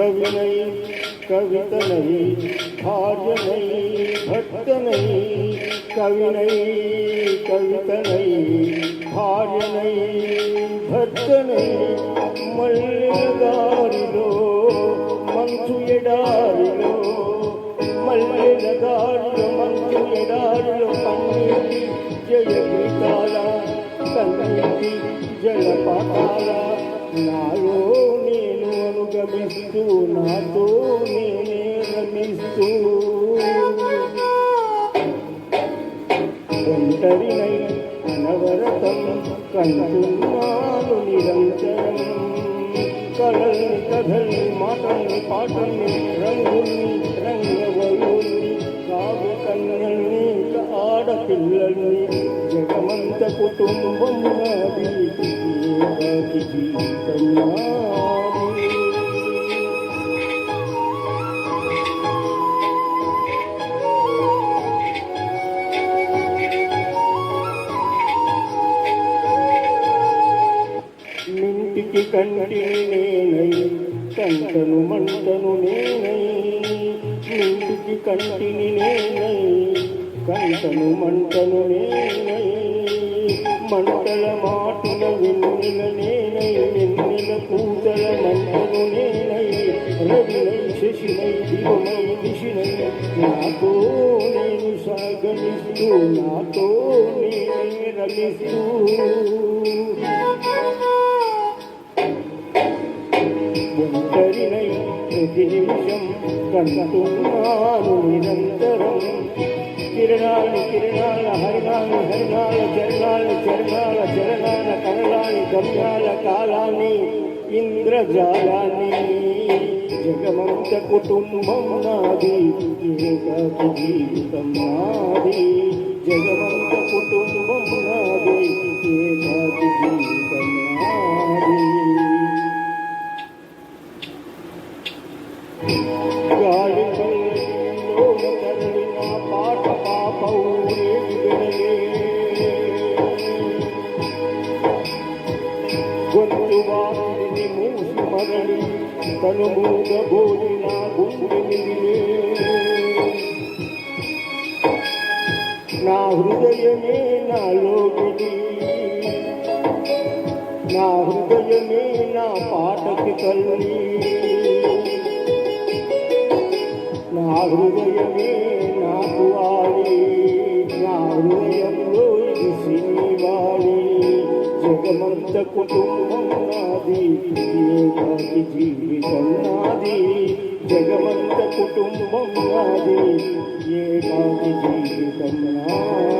కవినై కవితనై భార్యనై భక్తనై కవినై కవితనై భార్యనై భక్తనై మల్లెల దారిలో మంచు ఎడారిలో మల్లెదారిలో మంచు ఎడారిలో కన్నీటి జయ గీతాల కన్నీటి జలపాతాల నాలో నేను అనుగమిస్తూ నాతో నేనే రమిస్తూ. ఒంటరినై అనవరతం కంటున్నాను నిరంతరం. కళల్ని కథల్ని మాటల్ని పాటల్ని రంగుల్ని రంగవల్లుల్ని కావ్య కన్నల్ని ఆడపిల్లల్ని జగమంత కుటుంబం నాది ఏకాకి నేనై కంటను మంటను నేనై నింటికి కంటిని నేనై కంటను మంటను నేనై. మంటల మాటల వెన్నెల నేనై వెన్నెల పూతల మంటలు నేనై రవినై శశినై దివమై దిశినై నాతో నేను సాగమిస్తూ నాతో నేనే రమిస్తూ. ఒంటరినై ప్రతి నిమిషం కంటున్నాను నిరంతరం. కిరణాలు కిరణాల హరణాలు హరిణాల చరణాల చరణాల చరణాల కరణాలు గమ్యాల కాలాన్ని ఇంద్రజాలాన్ని. జగమంత కుటుంబం నాది ఏకాకి జీవితం నాది. జగమంత కుటుంబం నాది ఏకాకి జీవితం నాది. గాలి మూసి మరలి తను మూగ బోలి నా గుండె నా హృదయమే నా నాలోకిది నా హృదయమే నా పాటకి తల్లి. నా హృదయమే నాకు వాలి నా హృదయంలో ఇది శ్రీవాలి జగమంత కుటుంబం నాది ఏకాకి జీవితం నాది. జగమంత కుటుంబం నాది ఏకాకి జీవితం నాది.